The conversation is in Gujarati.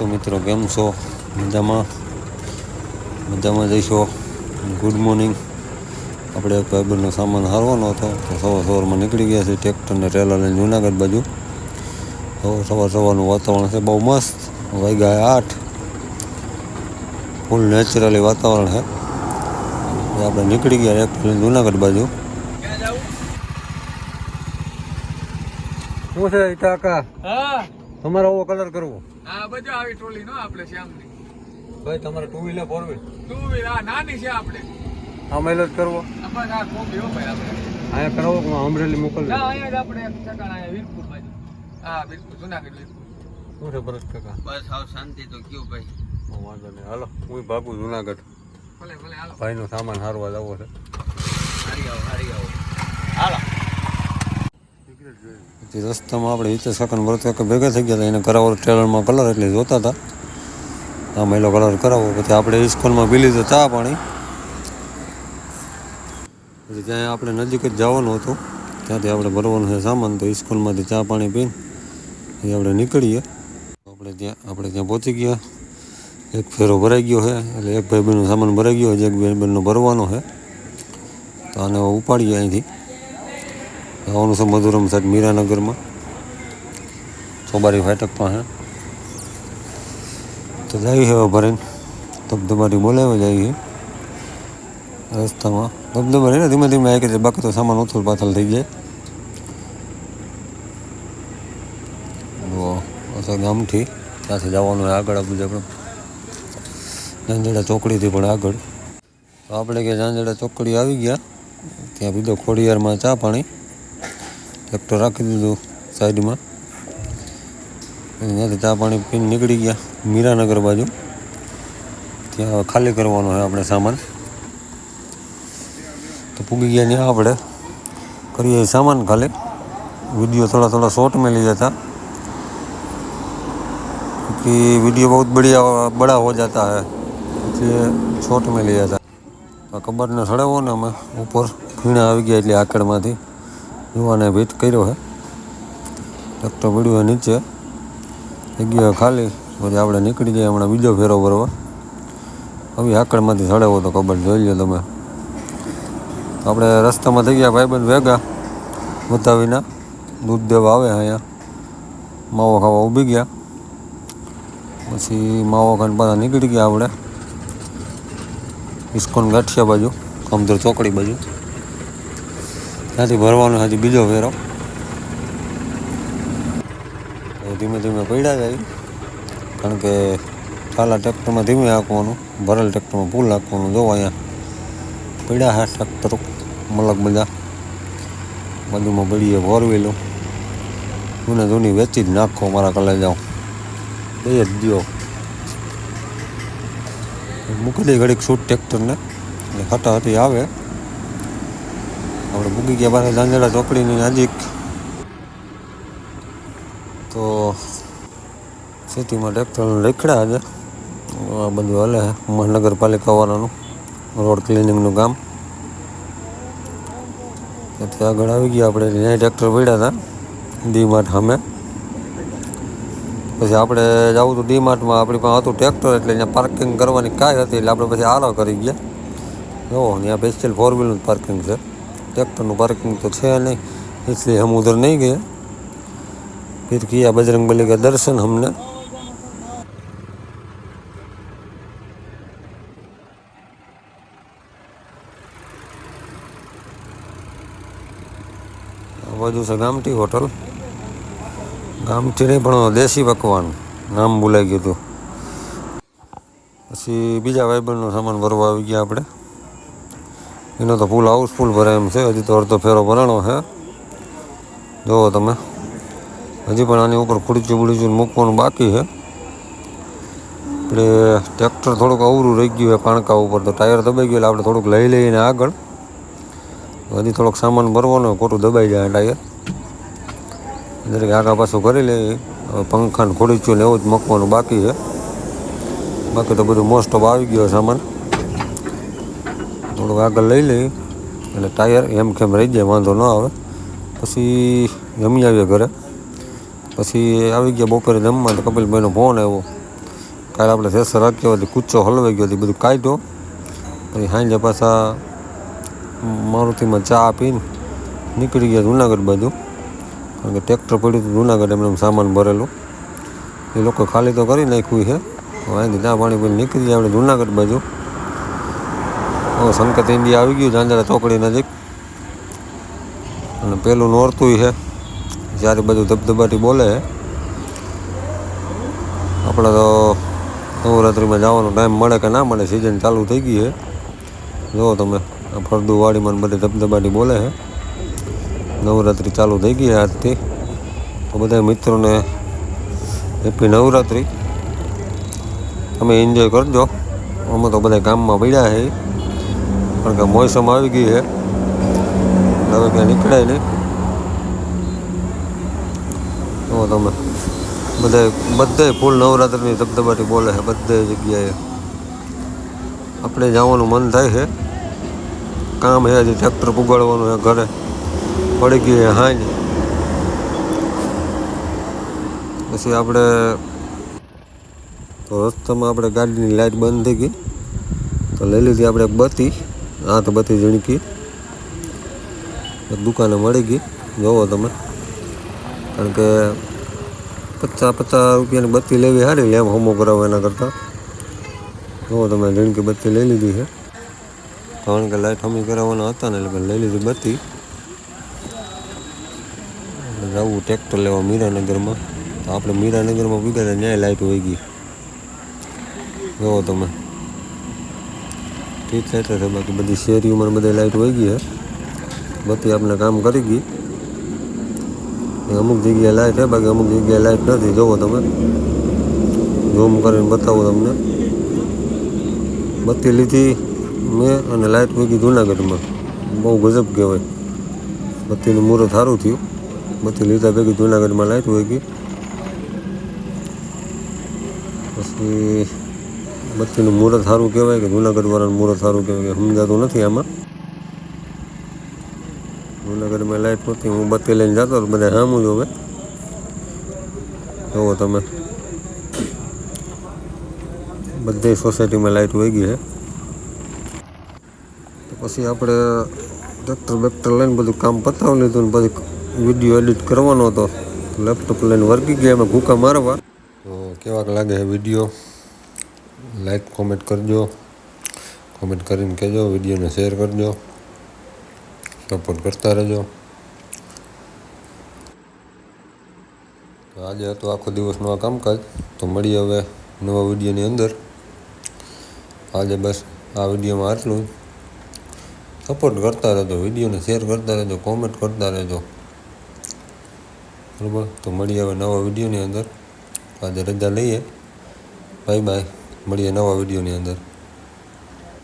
તો મિત્રો કેમ છો? મજામાં? મજામાં જઈશો ગુડ મોર્નિંગ આપણે એક ભાઈબંધનો સામાન હારવાનો હતો તો સવાર સવારમાં નીકળી ગયા છે ટ્રેક્ટરને ટ્રેલર લઈને જુનાગઢ બાજુ. તો સવાર સવારનું વાતાવરણ છે બહુ મસ્ત. વાગ્યા આઠ. ફૂલ નેચરલી વાતાવરણ છે. આપણે નીકળી ગયા ટ્રેક્ટર લઈને જુનાગઢ બાજુ. શું છે ટાકા હા. તમારે આવો કલર કરવો. હા બધા આવી ટ્રોલી નો આપણે શ્યામની ભાઈ તમારે two wheeler four wheel two wheel હા નાની છે આપણે. આ જ કરવો? આ બસ આ હો ભાઈ આપણે. અહીંયા કરાવો કે અમરેલી મોકલવી ના અહીંયા જ આપણે એક ઠેકાણા અહીંયા વીરપુર બાજુ. હા વીરપુર જુનાગઢ વીરપુર. શું છે ભરત કાકા? બસ હાવ શાંતિ તો કયો ભાઈ? હું વાંધો નહીં. હાલો હું ભાગું જુનાગઢ. ભલે ભલે હાલો. ભાઈનો સામાન હારવા જવો છે. હારી આવો હારી આવો. પછી રસ્તામાં આપણે હિતેશ કાકાને ભરત કાકા ભેગા થઈ ગયા હતા. એને કરાવો ટ્રેલરમાં કલર એટલે જોતા હતા. આ મહિલો કલર કરાવો. પછી આપણે ઇસ્કોલમાં પી લીધો ચા પાણી. પછી ત્યાં આપણે નજીક જ જવાનું હતું, ત્યાંથી આપણે ભરવાનું છે સામાન. તો ઇસ્કોલમાંથી ચા પાણી પીને એ આપણે નીકળીએ. આપણે ત્યાં આપણે ત્યાં પહોંચી ગયા. એક ફેરો ભરાઈ ગયો છે. એટલે એક ભાઈ બહેનનો સામાન ભરાઈ ગયો છે. એક ભાઈ બહેનનો ભરવાનો છે. તો આને ઉપાડીએ અહીંથી. જવાનું છે મધુરમ સાહેબ મીરાનગરમાં. ચોબારી ફાટક પાસે. તો જઈએ હવે ભરીને. ધબધબારી બોલાવે જઈએ રસ્તામાં ધબધબા ને ધીમે ધીમે આવી જાય બાકી તો સામાન ઉથલ પાથલ થઈ જાય. ગામથી. ત્યાંથી જવાનું આગળ આપણે આપણે જાંજડા ચોકડીથી પણ આગળ. તો આપણે કે જાંજડા ચોકડી આવી ગયા. ત્યાં પીધો ખોડિયારમાં ચા પાણી. ટ્રેક્ટર રાખી દીધું સાઈડમાં ત્યાંથી ચા પાણી પીને નીકળી ગયા મીરાનગર બાજુ ત્યાં હવે ખાલી કરવાનો છે આપણે સામાન તો પૂગી ગયા ત્યાં આપણે કરીએ સામાન ખાલી वीडियो थोड़ा थोड़ा शॉर्ट में ले जाता क्योंकि वीडियो बहुत बढ़िया बड़ा हो जाता है इसलिए शॉर्ट में ले जाता આ કબરને સડાવો ને અમે ઉપર ફીણા આવી ગયા એટલે આકડમાંથી યુવાને ભીત કર્યો છે ટ્રેક્ટર પડ્યું છે નીચે. જગ્યા ખાલી, પછી આપણે નીકળી જાય હમણાં બીજો ફેરો ભરવા. હવે આકડમાંથી સડાવો તો કબર જોઈ લો તમે. આપણે રસ્તામાં થઈ ગયા ભાઈબંધ ભેગા બતાવીના દૂધ દેવા આવે અહીંયા. માવો ખાવા ઊભી ગયા. પછી માવો ખાન પાછા નીકળી ગયા આપણે. ઇસ્કોન ગાંઠિયા બાજુ કમદર ચોકડી બાજુ. ત્યાંથી ભરવાનો હજી બીજો ફેરો ધીમે ધીમે પડ્યા જાય. કારણ કે ચાલા ટ્રેક્ટરમાં ધીમે હાંકવાનું, ભરેલ ટ્રેક્ટરમાં ફૂલ હાંકવાનું. જો અહીંયા પડ્યા હા ટ્રેક્ટર, મલક બધા. બાજુમાં પડીએ ફોર વ્હીલું જૂને જૂની વેચી જ નાખો મારા કલેજાઓ. બે જ દો મૂકી દે ઘડીક શૂટ ટ્રેક્ટરને. એટલે હટાહટી આવે. આપણે મૂકી ગયા પાસે ઝાંઝરા ચોકડીની નજીક. તો સિટીમાં ટ્રેક્ટર રેખડા છે. આ બધું હાલે મહાનગરપાલિકાવાળાનું રોડ ક્લિનિંગનું કામ. ત્યાંથી આગળ આવી ગયા આપણે. ત્યાં ટ્રેક્ટર પડ્યા હતા. ડી માર્ટ સામે. પછી આપણે જવું હતું ડી માર્ટમાં આપણી પાસે હતું ટ્રેક્ટર એટલે ત્યાં પાર્કિંગ કરવાની કાંઈ હતી. એટલે આપણે પછી આરો કરી ગયા. જો, ત્યાં બેસ્ટેલ ફોર વ્હીલનું પાર્કિંગ છે. ટ્રેક્ટરનું પાર્કિંગ તો છે નહીં इसलिए हम उधर नहीं गए फिर किया बजरंग बली का दर्शन हमने આ બાજુ છે ગામઠી હોટલ ગામઠી નહીં પણ દેશી પકવાન નામ ભૂલાઈ ગયું હતું પછી બીજા ભાઈબંધનો સામાન ભરવા આવી ગયા આપણે એનો તો ફૂલ હાઉસફુલ ભરાય એમ છે. હજી તો અડધો ફેરો ભરાણો છે. જુઓ તમે. હજી પણ આની ઉપર ખુરચી બુડીચું મૂકવાનું બાકી છે. એટલે ટ્રેક્ટર થોડુંક અવરું રહી ગયું છે પાણકા ઉપર. તો ટાયર દબાઈ ગયું એટલે આપણે થોડુંક લઈ લઈને આગળ. હજી થોડોક સામાન ભરવાનો ખોટું દબાઈ જાય ટાયર દરેક આગા પાછું કરી લઈએ. હવે પંખાને ખોડીચ્યું ને એવું જ મૂકવાનું બાકી છે. બાકી તો બધું મોસ્ટ ઓફ આવી ગયો સામાન. થોડુંક આગળ લઈ લઈએ એટલે ટાયર એમ કેમ રહી જાય વાંધો ન આવે. પછી જમી આવીએ ઘરે. પછી આવી ગયા બપોરે જમવા તો કપિલભાઈનો ફોન આવ્યો. કાલે આપણે સેસર રાખ્યો હતી કૂચો હલવાઈ ગયો હતી બધું કાઢ્યો. પછી સાંજે પાછા મારુતિમાં ચા પીને નીકળી ગયા જુનાગઢ બાજુ. કારણ કે ટ્રેક્ટર પડ્યું હતું જુનાગઢ એમને એમ સામાન ભરેલું. એ લોકો ખાલી તો કરી નાખ્યું છે. અહીંથી ચા પાણી પીને નીકળી ગયા આપણે જુનાગઢ બાજુ. સંકેત ઇન્ડિયા આવી ગયું, ઝાંઝરા ચોકડી નજીક. અને પેલું નોરતું છે જ્યારે બધું ધબધબાટી બોલે છે. આપણે તો નવરાત્રિમાં જવાનો ટાઈમ મળે કે ના મળે સિઝન ચાલુ થઈ ગઈ છે. જુઓ તમે, આ ફરદુ વાડીમાં બધે ધબધબાટી બોલે છે. નવરાત્રિ ચાલુ થઈ ગઈ છે આજથી. તો બધા મિત્રોને હેપી નવરાત્રિ. તમે એન્જોય કરજો. અમે તો બધા ગામમાં પડ્યા છે કારણ કે મોસમ આવી ગઈ છે હવે ક્યાં નીકળાય નહીં. જુઓ તમે બધા બધા ફૂલ નવરાત્રિની ધબધબાટી બોલે છે બધે જગ્યાએ. આપણે જવાનું મન થાય છે. કામ છે, હજી ટ્રેક્ટર પુગાડવાનું છે ઘરે. પડી ગઈ છે હાંજ. પછી આપણે તો રસ્તામાં આપણે ગાડીની લાઇટ બંધ થઈ ગઈ. તો લઈ લીધી આપણે એક બત્તી તો બધી ઝીણકી દુકાને મળી ગઈ. જોવો તમે. કારણ કે પચાસ પચાસ રૂપિયાની બત્તી લેવી સારી લેમ હોમો કરાવો એના કરતાં. જોવો તમે, ઝીણકી બત્તી લઈ લીધી છે. કારણ કે લાઇટ હમી કરાવવાના હતા ને એટલે લઈ લીધી બત્તી. જવું ટ્રેક્ટર લેવા મીરાનગરમાં. તો આપણે મીરાનગરમાં પીગા ત્યાં લાઇટ વહી ગઈ. જોવો તમે. ઠીક લાઇટ છે બાકી બધી શેરીઓમાં બધી લાઇટ હોય ગઈ છે બત્તી આપણે કામ કરી ગઈ. અમુક જગ્યાએ લાઇટ છે બાકી અમુક જગ્યાએ લાઇટ નથી. જુઓ તમે. ઝૂમ કરીને બતાવું તમને. બત્તી લીધી મેં અને લાઇટ મૂકી જુનાગઢમાં. બહુ ગજબ કહેવાય. બત્તીનું મુહૂર્ત સારું થયું. બત્તી લીધા ભેગી જુનાગઢમાં લાઇટ મૂકી પછી બત્તીનું મુહૂર્ત સારું કહેવાય કે જુનાગઢવાળાનું મુહૂર્ત સારું કહેવાય કે સમજાતું નથી આમાં? જુનાગઢમાં લાઇટ નહોતી હું બત્તી લઈને જતો હતો બધા સામું જોવે જુઓ તમે. બધી સોસાયટીમાં લાઇટ વહી ગઈ છે. પછી આપણે ટ્રેક્ટર બેક્ટર લઈને બધું કામ પતાવી લીધું ને પછી વીડિયો એડિટ કરવાનો હતો. લેપટોપ લઈને વર્ગી ગયા, એમાં ભૂકા મારવા. તો કેવાક લાગે છે વીડિયો લાઈક કોમેન્ટ કરજો. કોમેન્ટ કરીને કહેજો, વિડીયોને શેર કરજો. સપોર્ટ કરતા રહેજો. તો આજે હતો આખો દિવસનું આ કામકાજ. તો મળીએ હવે નવા વિડીયોની અંદર. આજે બસ આ વિડીયોમાં આટલું સપોર્ટ કરતા રહેજો, વિડીયોને શેર કરતા રહેજો કોમેન્ટ કરતા રહેજો. બરાબર? તો મળીએ હવે નવા વિડીયોની અંદર. આજે રજા લઈએ. બાય બાય મળીએ નવા વિડીયોની અંદર.